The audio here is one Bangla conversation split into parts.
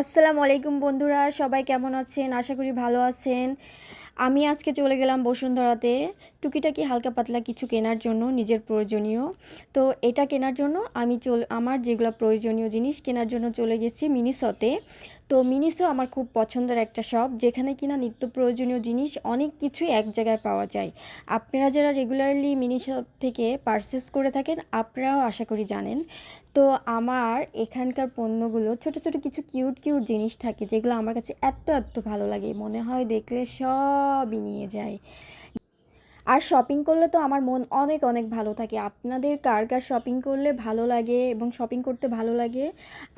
আসসালামু আলাইকুম বন্ধুরা, সবাই কেমন আছেন? আশা করি ভালো আছেন। আমি আজকে চলে গেলাম বসুন্ধরাতে টুকিটাকি হালকা পাতলা কিছু কেনার জন্য, নিজের প্রয়োজনীয়। তো এটা কেনার জন্য আমি চল, আমার যেগুলো প্রয়োজনীয় জিনিস কেনার জন্য চলে গেছি মিনিসতে। তো মিনিসো আমার খুব পছন্দের একটা শপ, যেখানে কিনা নিত্য প্রয়োজনীয় জিনিস অনেক কিছুই এক জায়গায় পাওয়া যায়। আপনারা যারা রেগুলারলি মিনিশপ থেকে পারচেস করে থাকেন, আপনারাও আশা করি জানেন। তো আমার এখানকার পণ্যগুলো ছোট ছোট কিছু কিউট কিউট জিনিস থাকে যেগুলো আমার কাছে এত এত ভালো লাগে। মনে হয় দেখলে সবই নিয়ে যায়। আর শপিং করলে তো আমার মন অনেক অনেক ভালো থাকে। আপনাদের কার কার শপিং করলে ভালো লাগে এবং শপিং করতে ভালো লাগে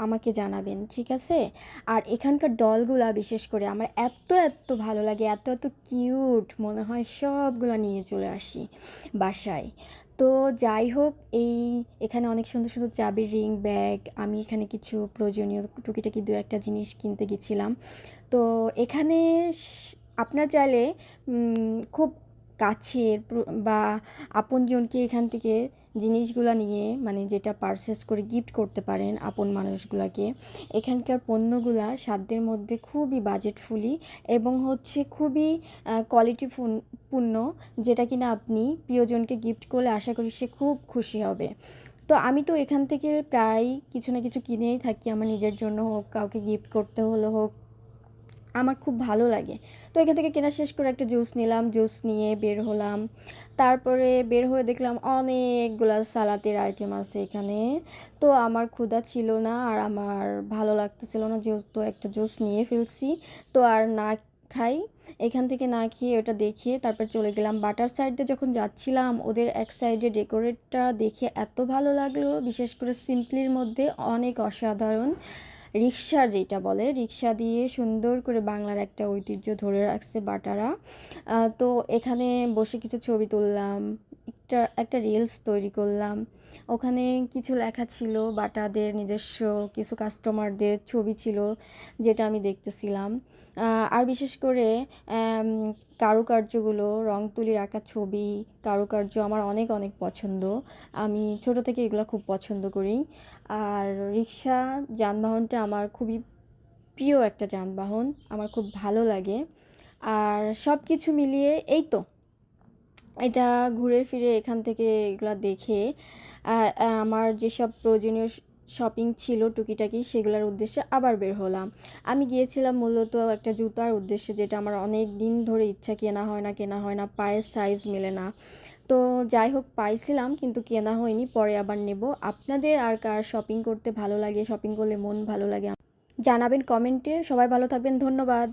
আমাকে জানাবেন, ঠিক আছে? আর এখানকার ডলগুলা বিশেষ করে আমার এত এত ভালো লাগে এত এত কিউট মনে হয় সবগুলো নিয়ে চলে আসি বাসায়। তো যাই হোক, এই এখানে অনেক সুন্দর সুন্দর চাবি রিং ব্যাগ, আমি এখানে কিছু প্রয়োজনীয় টুকিটাকি দু একটা জিনিস কিনতে গেছিলাম। তো এখানে আপনার চাইলে খুব কাছের বা আপনজনকে এখান থেকে জিনিসগুলো নিয়ে মানে যেটা পারচেস করে গিফট করতে পারেন আপন মানুষগুলোকে, এখানকার পণ্যগুলা সাধ্যের মধ্যে খুবই বাজেটফুলি এবং হচ্ছে খুবই কোয়ালিটি পূর্ণ, যেটা কিনা আপনি প্রিয়জনকে গিফট করলে আশা করি সে খুব খুশি হবে। তো আমি তো এখান থেকে প্রায় কিছু না কিছু কিনেই থাকি, আমার নিজের জন্য হোক, কাউকে গিফট করতে হলে হোক আমার খুব ভালো লাগে। তো এখান থেকে কেনা শেষ করে একটা জুস নিলাম, জুস নিয়ে বের হলাম। তারপরে বের হয়ে দেখলাম অনেকগুলা সালাতের আইটেম আছে এখানে। তো আমার ক্ষুধা ছিল না আর আমার ভালো লাগতেছিল না যেহেতু একটা জুস নিয়ে ফেলছি। তো আর না খাই। এখান থেকে না খেয়ে ওটা দেখিয়ে তারপর চলে গেলাম বাটার সাইডে যখন যাচ্ছিলাম, ওদের এক সাইডে ডেকোরেটটা দেখে এত ভালো লাগল। বিশেষ করে সিম্পলির মধ্যে অনেক অসাধারণ। রিক্সা যেটা বলে রিক্সা দিয়ে সুন্দর করে বাংলার একটা ঐতিহ্য ধরে রাখছে বাটারা। তো এখানে বসে কিছু ছবি তুললাম। একটা একটা রিলস তৈরি করলাম। ওখানে কিছু লেখা ছিল, বাটাদের নিজস্ব কিছু কাস্টমারদের ছবি ছিল, যেটা আমি দেখতেছিলাম। আর বিশেষ করে কারুকার্যগুলো রং তুলির আঁকা ছবি, কারুকার্য আমার অনেক অনেক পছন্দ। আমি ছোট থেকে এগুলো খুব পছন্দ করি। আর রিক্সা যানবাহনটা আমার খুবই প্রিয় একটা যানবাহন, আমার খুব ভালো লাগে। আর সব কিছু মিলিয়ে এই তো। এটা ঘুরে ফিরে এখান থেকে এগুলো দেখে আমার যেসব প্রয়োজনীয় শপিং ছিল টুকিটাকি সেগুলোর উদ্দেশ্যে আবার বের হলাম। আমি গিয়েছিলাম মূলত একটা জুতার উদ্দেশ্যে যেটা আমার অনেক দিন ধরে ইচ্ছা কেনা হয় না, কেনা হয় না, পায়ের সাইজ মেলে না। তো যাই হোক, পাইছিলাম কিন্তু কেনা হয়নি, পরে আবার নেব। আপনাদের আর কার শপিং করতে ভালো লাগে শপিং করলে মন ভালো লাগে? জানাবেন কমেন্টে। সবাই ভালো থাকবেন, ধন্যবাদ।